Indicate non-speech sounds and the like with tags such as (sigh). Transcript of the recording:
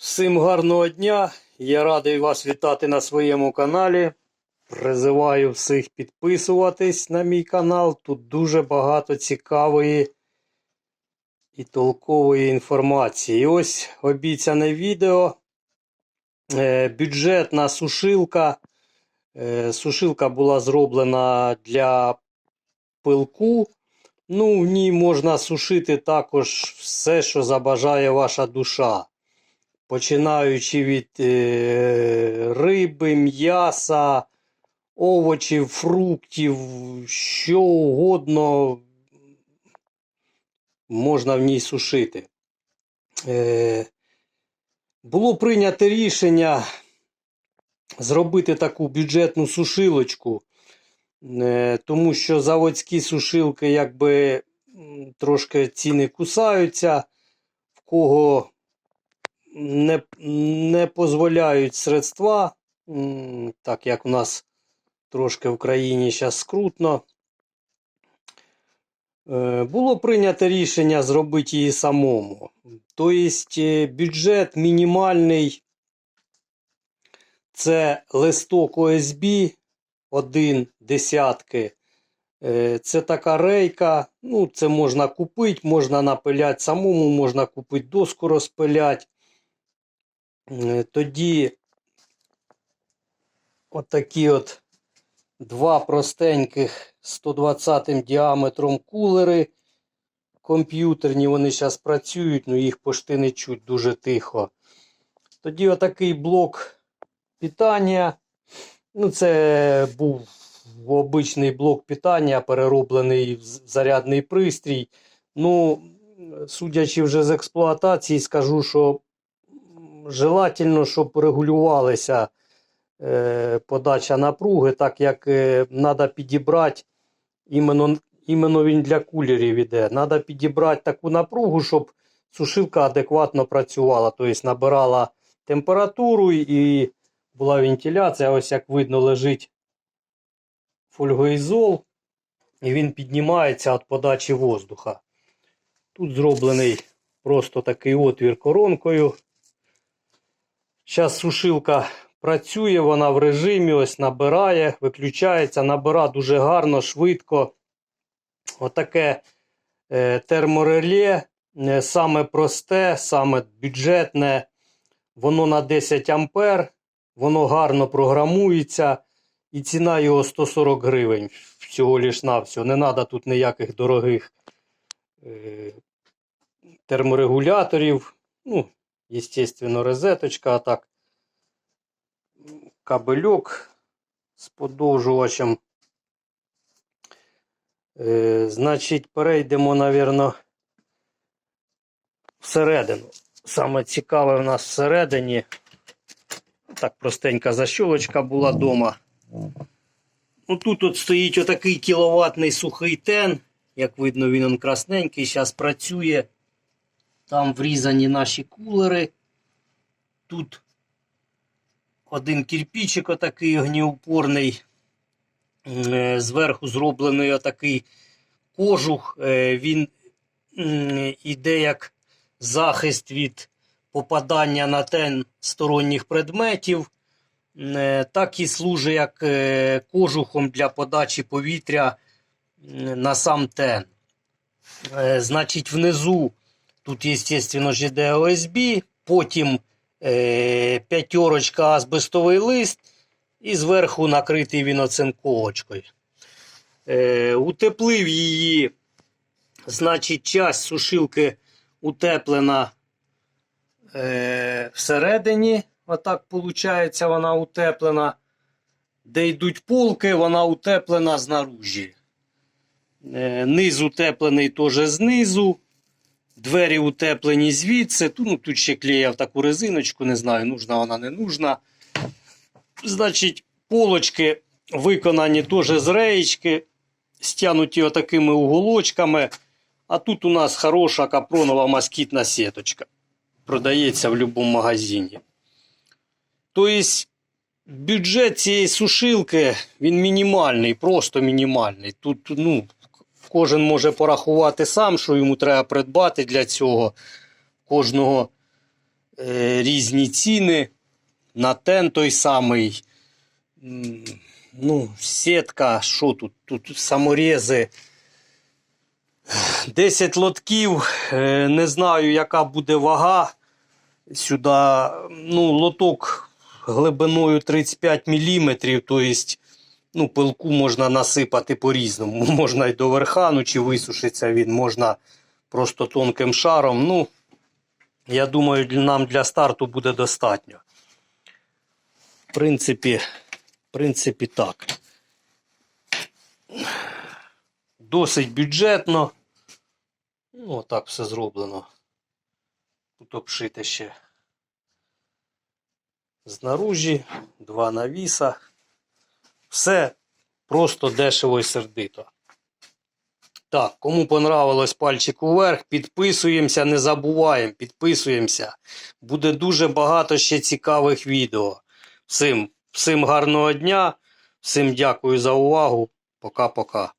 Всім гарного дня! Я радий вас вітати на своєму каналі. Призиваю всіх підписуватись на мій канал. Тут дуже багато цікавої і толкової інформації. Ось обіцяне відео. Е, Бюджетна сушилка. Е, Сушилка була зроблена для пилку. Ну, в ній можна сушити також все, що забажає ваша душа починаючи від е, риби, м'яса, овочів, фруктів, що угодно можна в ній сушити. Е, було прийнято рішення зробити таку бюджетну сушилочку, е, тому що заводські сушилки якби трошки ціни кусаються, в кого не, не дозволяють средства, так як у нас трошки в країні зараз скрутно. Е, Було прийнято рішення зробити її самому. Тобто е, бюджет мінімальний це листок ОСБ, один десятки. Е, Це така рейка. Ну, це можна купити, можна напиляти самому, можна купити доску розпиляти. Е, Тоді отакі от два простеньких 120 діаметром кулери комп'ютерні, вони зараз працюють, але їх пошти не чуть дуже тихо. Тоді отакий блок питання. Ну, це був обичний блок питання, перероблений в зарядний пристрій. Ну, судячи вже з експлуатації, скажу, що желательно, щоб регулювалася е, подача напруги, так як треба підібрати іменно, іменно він для кулерів іде. Треба підібрати таку напругу, щоб сушилка адекватно працювала, тобто набирала температуру і була вентиляція. Ось як видно, лежить фольгоізол, і він піднімається від подачі воздуха. Тут зроблений просто такий отвір коронкою. Зараз сушилка працює, вона в режимі, ось набирає, виключається, набира дуже гарно, швидко. Отаке е, термореле, е, саме просте, саме бюджетне, воно на 10 ампер, воно гарно програмується. І ціна його 140 гривень всього лиш навсього. Не треба тут ніяких дорогих е, терморегуляторів. Ну, естественно, розеточка, а так. Кабельок з подовжувачем. Е, значить, перейдемо, напевно, всередину. Саме цікаве в нас всередині. Так, простенька защолочка була вдома. Ну, тут от стоїть отакий кіловатний сухий тен. Як видно, він он красненький, зараз працює. Там врізані наші кулери. Тут один кирпичик отакий огнеупорний. Е, Зверху зроблений отакий кожух. Е, Він іде як захист від попадання на тен сторонніх предметів. Е, Так і служить як кожухом для подачі повітря на сам тен. Значить, внизу тут, звісно ж, іде потім е, п'ятерочка азбестовий лист, і зверху накритий він оцинковочкою. Е, утеплив її, значить, часть сушилки утеплена е, всередині. Отак, виходить, вона утеплена. Де йдуть полки, вона утеплена знаружі. Е, низ утеплений теж знизу. Двері утеплені звідси. Тут, ну, тут ще клеяв таку резиночку, не знаю, нужна вона, не нужна. Значить, полочки виконані теж з реєчки, стянуті отакими уголочками. А тут у нас хороша капронова москітна сіточка. Продається в будь-якому магазині. Тобто, бюджет цієї сушилки він мінімальний, просто мінімальний. Тут ну, кожен може порахувати сам, що йому треба придбати для цього. Кожного е, різні ціни. На тен той самий. Ну, сітка, що тут? Тут саморези. 10 лотків. Е, Не знаю, яка буде вага. Сюди, ну, лоток глибиною 35 мм, тобто, ну, пилку можна насипати по-різному. (laughs) Можна й до верха, ну, чи висушиться він, можна просто тонким шаром. Ну, я думаю, нам для старту буде достатньо. В принципі, в принципі, так. Досить бюджетно. Ну, так все зроблено. Тут обшите ще знаружі, два навіса. Все просто дешево і сердито. Так, кому понравилось пальчик вверх, підписуємося, не забуваємо, підписуємося. Буде дуже багато ще цікавих відео. Всім, всім гарного дня, всім дякую за увагу. Пока-пока.